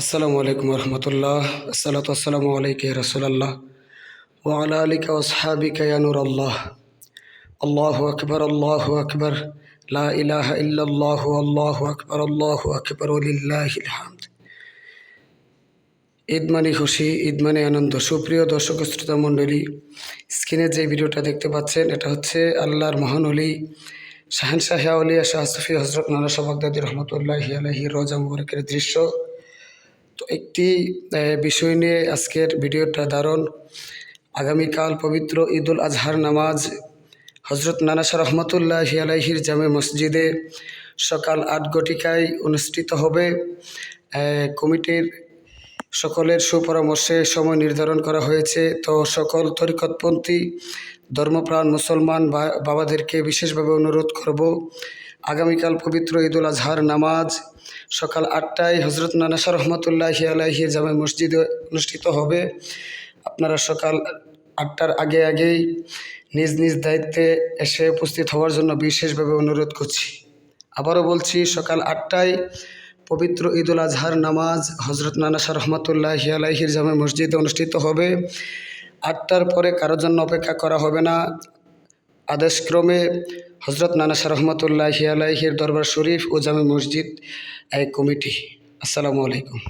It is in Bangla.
আসসালামু আলাইকুম রহমতুল্লাহ আসসালাতু আসসালামু আলাইকে রসুলাল্লাহ। ওয়ালা আলিকা ওসহাবিকা ইয়ানুর আল্লাহ আল্লাহ আকবর আল্লাহ আকবর। লা ইলাহা ইল্লাল্লাহু, আল্লাহু আকবর আল্লাহু আকবর ওলিল্লাহিল হামদ। ঈদ মানে খুশি, ঈদ মানে আনন্দ। সুপ্রিয় দর্শক শ্রোতা মণ্ডলী, স্ক্রিনে যে ভিডিওটা দেখতে পাচ্ছেন, এটা হচ্ছে আল্লাহর মহান অলি শাহেন শাহ আলিয়া শাহ সফি হজরত নানা সবাগদাদি রহমতুল্লাহ আলহি রোজা মুবারকের দৃশ্য। তো একটি বিষয় নিয়ে আজকের ভিডিওটা দারুণ আগামীকাল পবিত্র ঈদুল আজহার নামাজ। হজরত নানাসা রহমতুল্লাহ আলাইহির জামে মসজিদে সকাল আট ঘটিকায় অনুষ্ঠিত হবে। কমিটির সকলের সুপরামর্শে সময় নির্ধারণ করা হয়েছে। তো সকল তরিকতপন্থী, ধর্মপ্রাণ মুসলমান বাবাদেরকে বিশেষভাবে অনুরোধ করব আগামীকাল পবিত্র ঈদুল আজহার নামাজ সকাল আটটায় হজরত নানাসা রহমতুল্লাহ আলাহি জামে মসজিদে অনুষ্ঠিত হবে। আপনারা সকাল আটটার আগে আগেই নিজ নিজ দায়িত্বে এসে উপস্থিত হওয়ার জন্য বিশেষভাবে অনুরোধ করছি। আবারও বলছি, সকাল আটটায় পবিত্র ঈদুল আজহার নামাজ হজরত নানাসা রহমতুল্লাহ আলাইহির জামে মসজিদে অনুষ্ঠিত হবে। আটটার পরে কারোর জন্য অপেক্ষা করা হবে না। আদেশক্রমে হজরত নানাসা রহমতুল্লাহ আলাইহির দরবার শরীফ ও জামে মসজিদ কমিটি। আসসালামু আলাইকুম।